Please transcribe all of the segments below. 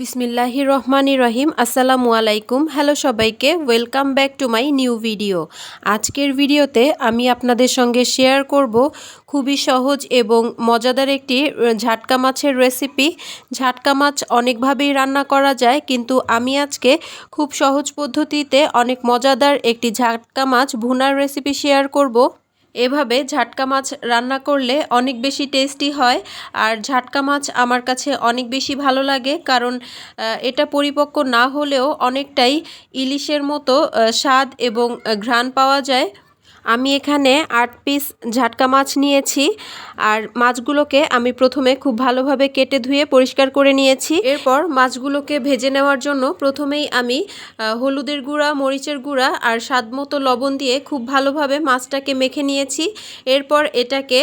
বিসমিল্লাহি রহমানি রহিম, আসসালামু আলাইকুম। হ্যালো সবাইকে welcome back to my new video আজকের ভিডিওতে আমি আপনাদের সঙ্গে শেয়ার করব খুবই সহজ এবং মজাদার একটি ঝাটকা মাছের রেসিপি ঝাটকা মাছ অনেকভাবেই রান্না করা যায়, কিন্তু আমি আজকে খুব সহজ পদ্ধতিতে অনেক মজাদার একটি ঝাটকা মাছ ভুনার রেসিপি শেয়ার করব। এভাবে ঝাটকা মাছ রান্না করলে অনেক বেশি টেস্টি হয়। আর ঝাটকা মাছ আমার কাছে অনেক বেশি ভালো লাগে কারণ এটা পরিপক্ক না হলেও অনেকটাই ইলিশের মতো স্বাদ এবং ঘ্রাণ পাওয়া যায়। আমি এখানে আট পিস ঝাটকা মাছ নিয়েছি আর মাছগুলোকে আমি প্রথমে খুব ভালোভাবে কেটে ধুয়ে পরিষ্কার করে নিয়েছি। এরপর মাছগুলোকে ভেজে নেওয়ার জন্য প্রথমেই আমি হলুদের গুঁড়া, মরিচের গুঁড়া আর স্বাদ মতো লবণ দিয়ে খুব ভালোভাবে মাছটাকে মেখে নিয়েছি। এরপর এটাকে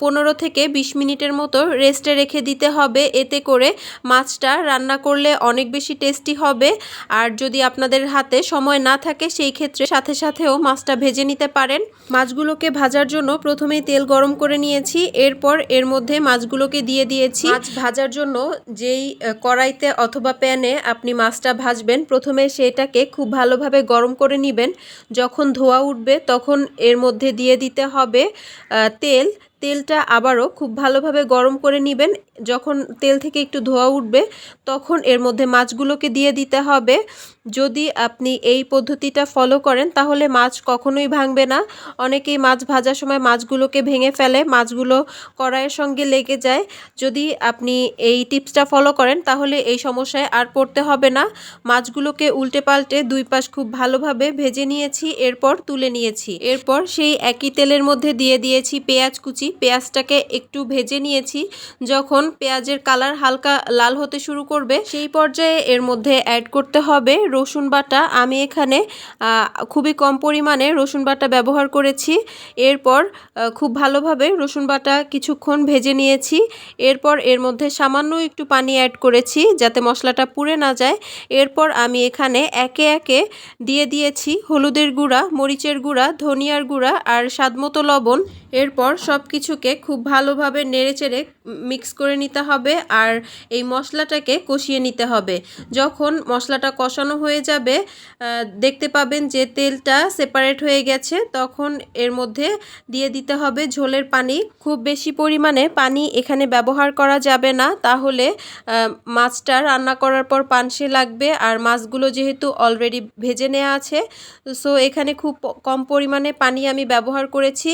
পনেরো থেকে বিশ মিনিটের মতো রেস্টে রেখে দিতে হবে। এতে করে মাছটা রান্না করলে অনেক বেশি টেস্টি হবে। আর যদি আপনাদের হাতে সময় না থাকে, সেই ক্ষেত্রে সাথে সাথেও মাছটা ভেজে নিতে পারেন। মাছগুলোকে ভাজার জন্য প্রথমেই তেল গরম করে নিয়েছি। এরপর এর মধ্যে মাছগুলোকে দিয়ে দিয়েছি। মাছ ভাজার জন্য যেই কড়াইতে অথবা প্যানে আপনি মাছটা ভাজবেন, প্রথমে সেটাকে খুব ভালোভাবে গরম করে নেবেন। যখন ধোয়া উঠবে তখন এর মধ্যে দিয়ে দিতে হবে তেল। তেলটা আবারও খুব ভালোভাবে গরম করে নেবেন। যখন তেল থেকে একটু ধোয়া উঠবে, তখন এর মধ্যে মাছগুলোকে দিয়ে দিতে হবে। যদি আপনি এই পদ্ধতিটা ফলো করেন, তাহলে মাছ কখনোই ভাঙবে না। অনেকেই মাছ ভাজার সময় মাছগুলোকে ভেঙে ফেলে, মাছগুলো কড়াইয়ের সঙ্গে লেগে যায়। যদি আপনি এই টিপসটা ফলো করেন, তাহলে এই সমস্যায় আর পড়তে হবে না। মাছগুলোকে উল্টে পাল্টে দুই পাশ খুব ভালোভাবে ভেজে নিয়েছি, এরপর তুলে নিয়েছি। এরপর সেই একই তেলের মধ্যে দিয়ে দিয়েছি পেঁয়াজ কুচি। পেঁয়াজটাকে একটু ভেজে নিয়েছি। যখন পেঁয়াজের কালার হালকা লাল হতে শুরু করবে, সেই পর্যায়ে এর মধ্যে অ্যাড করতে হবে রসুন বাটা। আমি এখানে খুবই কম পরিমাণে রসুন বাটা ব্যবহার করেছি। এরপর খুব ভালোভাবে রসুন বাটা কিছুক্ষণ ভেজে নিয়েছি। এরপর এর মধ্যে সামান্য একটু পানি অ্যাড করেছি যাতে মশলাটা পুড়ে না যায়। এরপর আমি এখানে একে একে দিয়ে দিয়েছি হলুদের গুঁড়া, মরিচের গুঁড়া, ধনিয়ার গুঁড়া আর স্বাদমতো লবণ। এরপর সব কিছুকে খুব ভালোভাবে নেড়েচেড়ে মিক্স করে নিতে হবে আর এই মশলাটাকে কষিয়ে নিতে হবে। যখন মশলাটা কষানো হয়ে যাবে দেখতে পাবেন যে তেলটা সেপারেট হয়ে গেছে। তখন এর মধ্যে দিয়ে দিতে হবে ঝোলের পানি। খুব বেশি পরিমাণে পানি এখানে ব্যবহার করা যাবে না। তাহলে মাছটা রান্না করার পর পানসে লাগবে আর মাছগুলো যেহেতু অলরেডি ভেজে নেওয়া আছে সো এখানে খুব কম পরিমাণে পানি আমি ব্যবহার করেছি।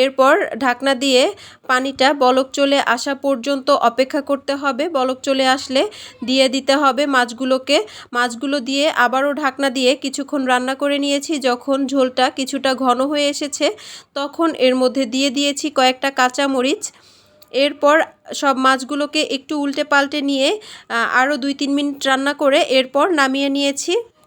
এরপর ঢাকনা দিয়ে পানিটা বলক চলে আসা পর্যন্ত অপেক্ষা করতে হবে। বলক চলে আসলে দিয়ে দিতে হবে মাছগুলোকে। মাছগুলো দিয়ে আবারও ঢাকনা দিয়ে কিছুক্ষণ রান্না করে নিয়েছি। যখন ঝোলটা কিছুটা ঘন হয়ে এসেছে, তখন এর মধ্যে দিয়ে দিয়েছি কয়েকটা কাঁচামরিচ। এরপর সব মাছগুলোকে একটু উল্টে পাল্টে নিয়ে আরও দুই তিন মিনিট রান্না করে এরপর নামিয়ে নিয়েছি।